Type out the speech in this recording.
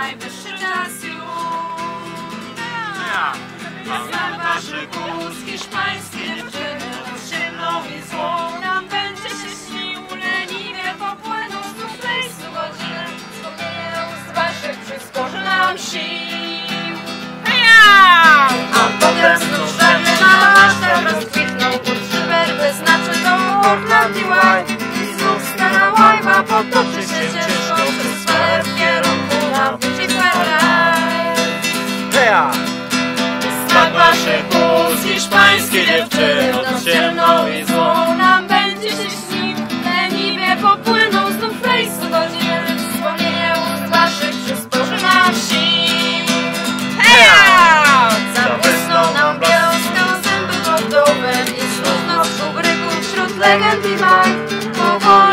najwyższy czas już. Znam wasze głos hiszpańskie dziewczyny, zimną i złą. Nam będzie się śnił leniwie, popłyną z dłużej stu godzin. Wspomnieniem z waszych przysporzy nam sił. A potem znów żarny na masztę rozkwitną, pod szyber wyznaczy to znaczy Portland i I znów stara łajba pod to Waszych ust, hiszpańskie dziewczyny. Noc ciemną i złą nam będzie się śnił Leniwie popłyną znów rejsu godziny Wspomnienia ust waszych przysporzy nam sił Heja! Zabłysną nam bielską zęby wodowe I znów w ubryku wśród legend i bajk Powoli